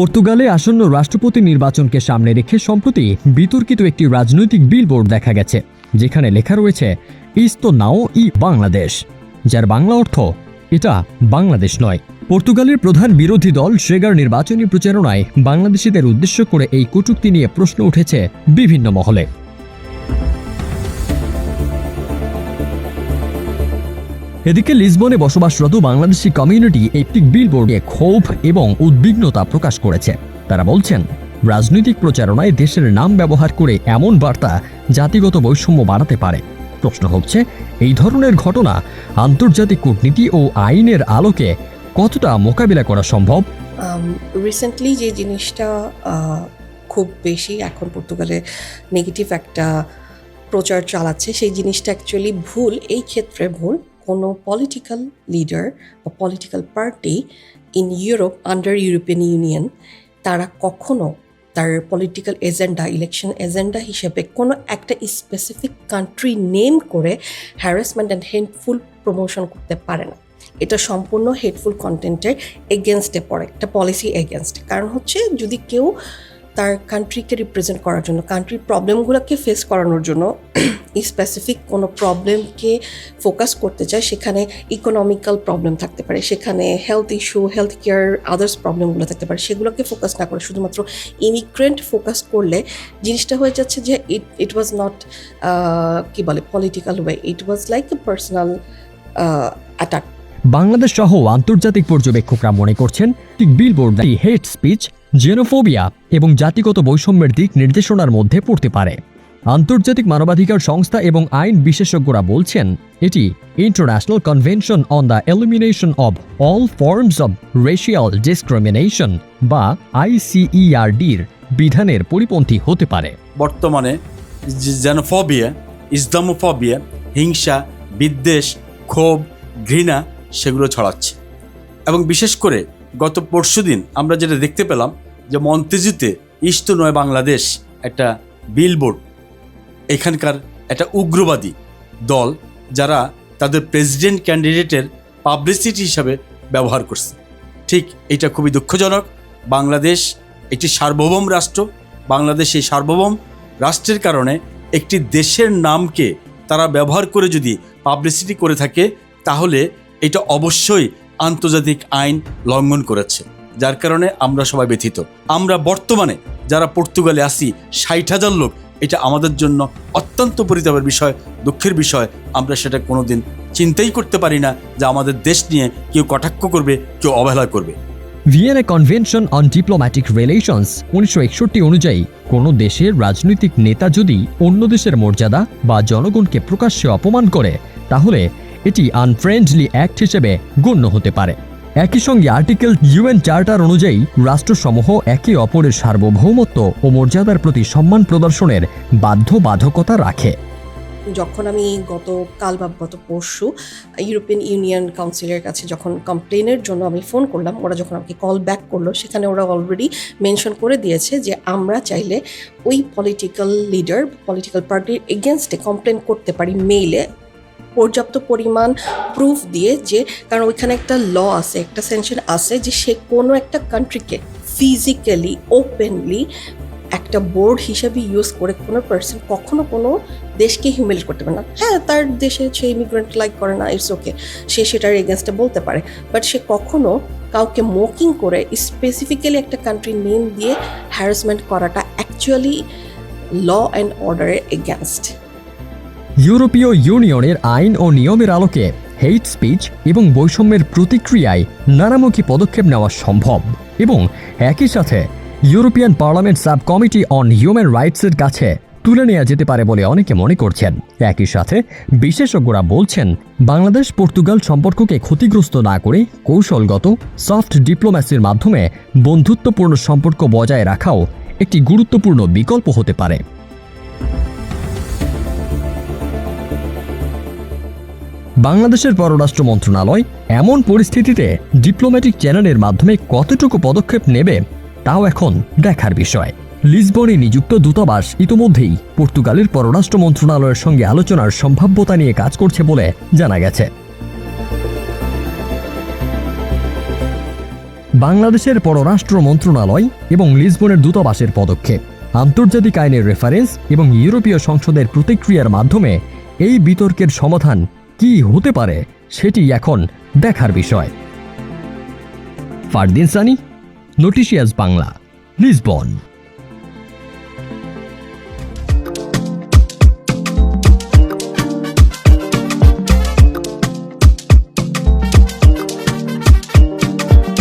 পর্তুগালে আসন্ন রাষ্ট্রপতি নির্বাচনকে সামনে রেখে সম্প্রতি বিতর্কিত একটি রাজনৈতিক বিলবোর্ড দেখা গেছে, যেখানে লেখা রয়েছে, ইস্তো নাও ই বাংলাদেশ যার বাংলা অর্থ, এটা বাংলাদেশ নয় পর্তুগালের প্রধান বিরোধী দল শ্রেগার নির্বাচনী প্রচারণায় বাংলাদেশিদের উদ্দেশ্য করে এই কটুক্তি নিয়ে প্রশ্ন উঠেছে বিভিন্ন মহলে। এদিকে লিসবনে বসবাসরত বাংলাদেশি কমিউনিটি একটি বিলবোর্ডে ক্ষোভ এবং উদ্বিগ্নতা প্রকাশ করেছে। তারা বলছেন, রাজনৈতিক প্রচারণায় দেশের নাম ব্যবহার করে এমন বার্তা জাতিগত বৈষম্য বাড়াতে পারে। প্রশ্ন হচ্ছে, এই ধরনের ঘটনা আন্তর্জাতিক কূটনীতি ও আইনের আলোকে কতটা মোকাবিলা করা সম্ভব? রিসেন্টলি যে জিনিসটা খুব বেশি এখন পর্তুগালে নেগেটিভ একটা প্রচার চালাচ্ছে, সেই জিনিসটা অ্যাকচুয়ালি ভুল। এই ক্ষেত্রে ভুল। কোনো পলিটিক্যাল লিডার বা political party in Europe under European Union তারা কখনো তার পলিটিক্যাল এজেন্ডা ইলেকশন এজেন্ডা হিসেবে কোনো একটা স্পেসিফিক কান্ট্রি নেম করে হ্যারাসমেন্ট অ্যান্ড হেল্পফুল প্রমোশন করতে পারে না। এটা সম্পূর্ণ হেটফুল কন্টেন্টের এগেনস্টে পড়ে, একটা পলিসি এগেনস্ট কারণ হচ্ছে যদি কেউ তার কান্ট্রিকে রিপ্রেজেন্ট করার জন্য কান্ট্রির প্রবলেমগুলোকে ফেস করানোর জন্য স্পেসিফিক কোনো প্রবলেমকে ফোকাস করতে চায়, সেখানে ইকোনমিক্যাল প্রবলেম থাকতে পারে, সেখানে health issue health care others প্রবলেমগুলো থাকতে পারে, সেগুলোকে ফোকাস না করে। শুধুমাত্র ইমিগ্রেন্ট ফোকাস করলে জিনিসটা হয়ে যাচ্ছে যে ইট ইট ওয়াজ নট কী বলে political way it was like a personal attack Bangladesh সহ আন্তর্জাতিক পর্যবেক্ষকরা মনে করছেন বিলবোর্ড হেড স্পিচ জেনোফোবিয়া এবং জাতিগত বৈষম্যের দিক নির্দেশনার মধ্যে পড়তে পারে। আন্তর্জাতিক মানবাধিকার সংস্থা এবং আইন বিশেষজ্ঞরা বলছেন, এটি international convention on the elimination of all forms of racial discrimination বা আইসিইআরডির বিধানের পরিপন্থী হতে পারে। বর্তমানে জেনোফোবিয়া, ইসলামোফোবিয়া, হিংসা, বিদ্বেষ, ক্ষোভ, ঘৃণা সেগুলো ছড়াচ্ছে। এবং বিশেষ করে গত পরশুদিন আমরা যেটা দেখতে পেলাম যে মন্তেজিতে ইস্ট নয় বাংলাদেশ একটা বিলবোর্ড এখানকার একটা উগ্রবাদী দল যারা তাদের প্রেসিডেন্ট ক্যান্ডিডেটের পাবলিসিটি হিসাবে ব্যবহার করছে। ঠিক এটা খুবই দুঃখজনক। বাংলাদেশ একটি সার্বভৌম রাষ্ট্র। বাংলাদেশ এই সার্বভৌম রাষ্ট্রের কারণে একটি দেশের নামকে তারা ব্যবহার করে যদি পাবলিসিটি করে থাকে, তাহলে এটা অবশ্যই আন্তর্জাতিক আইন লঙ্ঘন করেছে, যার কারণে আমরা সবাই ব্যথিত। আমরা বর্তমানে যারা পর্তুগালে আসি ষাট হাজার লোক, এটা আমাদের জন্য অত্যন্ত পরিতাপের বিষয়, দুঃখের বিষয়। আমরা সেটা কোনোদিন চিন্তাই করতে পারি না যে আমাদের দেশ নিয়ে কেউ কটাক্ষ করবে, কেউ অবহেলা করবে। Vienna convention on diplomatic relations উনিশশো একষট্টি অনুযায়ী, কোনো দেশের রাজনৈতিক নেতা যদি অন্য দেশের মর্যাদা বা জনগণকে প্রকাশ্যে অপমান করে, তাহলে এটি আনফ্রেন্ডলি অ্যাক্ট হিসেবে গণ্য হতে পারে। একই সঙ্গে আর্টিকেল ইউএন চার্টার অনুযায়ী রাষ্ট্রসমূহ একে অপরের সার্বভৌমত্ব ও মর্যাদার প্রতি সম্মান প্রদর্শনের বাধ্যবাধকতা রাখে। যখন আমি গত কাল বা গত পরশু ইউরোপিয়ান ইউনিয়ন কাউন্সিলের কাছে যখন কমপ্লেনের জন্য আমি ফোন করলাম, ওরা যখন আমাকে কল ব্যাক করল, সেখানে ওরা অলরেডি মেনশন করে দিয়েছে যে আমরা চাইলে ওই পলিটিক্যাল লিডার পলিটিক্যাল পার্টির এগেনস্টে কমপ্লেন করতে পারি মেইলে পর্যাপ্ত পরিমাণ প্রুফ দিয়ে যে, কারণ ওইখানে একটা ল আছে, একটা সেনশন আছে যে সে কোনো একটা কান্ট্রিকে ফিজিক্যালি ওপেনলি একটা বোর্ড হিসেবে ইউজ করে কোনো পার্সন কখনো কোনো দেশকে হিউমিলেট করতে পারে না। হ্যাঁ তার দেশে সে ইমিগ্রেন্ট লাইক করে না ইটস ওকে সে সেটার এগেনস্টে বলতে পারে। বাট সে কখনো কাউকে মোকিং করে স্পেসিফিক্যালি একটা কান্ট্রি নেম দিয়ে হ্যারাসমেন্ট করাটা অ্যাকচুয়ালি ল অ্যান্ড অর্ডারের এগেনস্ট ইউরোপীয় ইউনিয়নের আইন ও নিয়মের আলোকে হেইট স্পিচ এবং বৈষম্যের প্রতিক্রিয়ায় নানামুখী পদক্ষেপ নেওয়া সম্ভব এবং একই সাথে European parliament sub committee on human রাইটসের কাছে তুলে নেওয়া যেতে পারে বলে অনেকে মনে করছেন। একই সাথে বিশেষজ্ঞরা বলছেন, বাংলাদেশ পর্তুগাল সম্পর্ককে ক্ষতিগ্রস্ত না করে কৌশলগত সফট ডিপ্লোম্যাসির মাধ্যমে বন্ধুত্বপূর্ণ সম্পর্ক বজায় রাখাও একটি গুরুত্বপূর্ণ বিকল্প হতে পারে। বাংলাদেশের পররাষ্ট্র মন্ত্রণালয় এমন পরিস্থিতিতে ডিপ্লোম্যাটিক চ্যানেলের মাধ্যমে কতটুকু পদক্ষেপ নেবে, তাও এখন দেখার বিষয়। লিসবনে নিযুক্ত দূতাবাস ইতোমধ্যেই পর্তুগালের পররাষ্ট্র মন্ত্রণালয়ের সঙ্গে আলোচনার সম্ভাব্যতা নিয়ে কাজ করছে বলে জানা গেছে। বাংলাদেশের পররাষ্ট্র মন্ত্রণালয় এবং লিসবনের দূতাবাসের পদক্ষেপ, আন্তর্জাতিক আইনের রেফারেন্স এবং ইউরোপীয় সংসদের প্রতিক্রিয়ার মাধ্যমে এই বিতর্কের সমাধান কি হতে পারে সেটি এখন দেখার বিষয়। Fardin Sunny Noticias Bangla Lisbon.